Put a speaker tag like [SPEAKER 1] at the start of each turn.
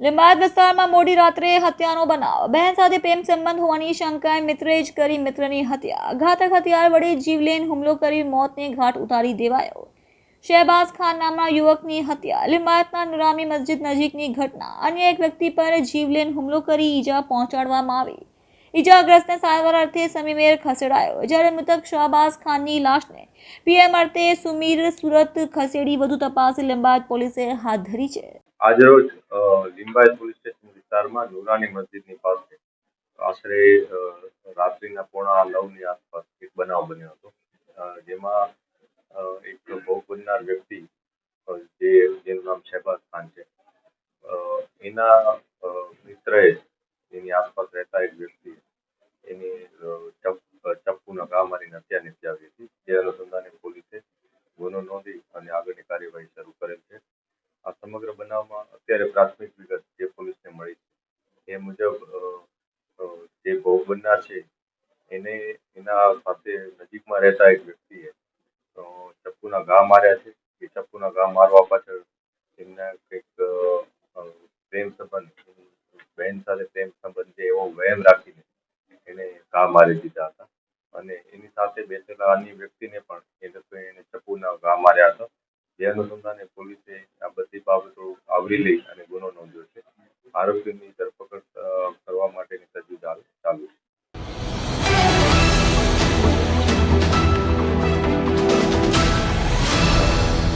[SPEAKER 1] લીંબાયત વિસ્તારમાં મોડી રાત્રે હત્યાનો બનાવ. બહેન સાથે પ્રેમ સંબંધ હોવાની શંકાએ મિત્રે જ કરી મિત્રની હત્યા. ઘાતક હથિયાર વડે જીવલેન હુમલો કરી મોતને ઘાટ ઉતારી દેવાયો. શહેબાઝ ખાન નામના યુવકની હત્યા. લિંબાયતના નુરામી મસ્જિદ નજીકની ઘટના. અન્ય એક વ્યક્તિ પર જીવલેન હુમલો કરી ઈજા પહોંચાડવામાં આવી. ઈજાગ્રસ્તને સારવાર અર્થે સમીમેર ખસેડાયો. જ્યારે મૃતક શહબાઝ ખાનની લાશને પીએમ અર્થે સુમીર સુરત ખસેડી વધુ તપાસ લિંબાયત પોલીસે હાથ ધરી છે.
[SPEAKER 2] આજરોજ લિંબાયત પોલીસ સ્ટેશન વિસ્તારમાં નુરાની મસ્જિદની પાસે આશરે રાત્રિના પોણા નવની આસપાસ એક બનાવ બન્યો હતો. જેમાં એક ભોગ બનનાર વ્યક્તિ જે જેનું નામ શહેબાઝ ખાન છે એના મિત્રએ એની આસપાસ રહેતા એક વ્યક્તિ એની ચપ્પુના ઘા મારીને હત્યા નીપજાવી હતી જે અનુસંધાને પોલીસે ગુનો નોંધી અને આગળની કાર્યવાહી શરૂ કરેલ છે આ સમગ્ર બનાવમાં અત્યારે પ્રાથમિક વિગત જે પોલીસને મળી છે, એ મુજબ જે ભોગ બનનાર છે, એને, એના સાથે નજીકમાં રહેતા એક વ્યક્તિએ ચપ્પુના ઘા માર્યા છે. એ ચપ્પુના ઘા મારવા પાછળ એમના કંઈક પ્રેમ સંબંધ, બહેન સાથે પ્રેમ સંબંધ છે, એવો વહેમ રાખીને એને ઘા મારી દીધા હતા. અને એની સાથે બેસેલા અન્ય વ્યક્તિને પણ એ લોકોએ એને ચપ્પુના ઘા માર્યા હતા. જે અનુસંધાને પોલીસે આ બધી બાબતો આવરી લઈ અને ગુનો નોંધ્યો છે. આરોપીની ધરપકડ કરવા માટેની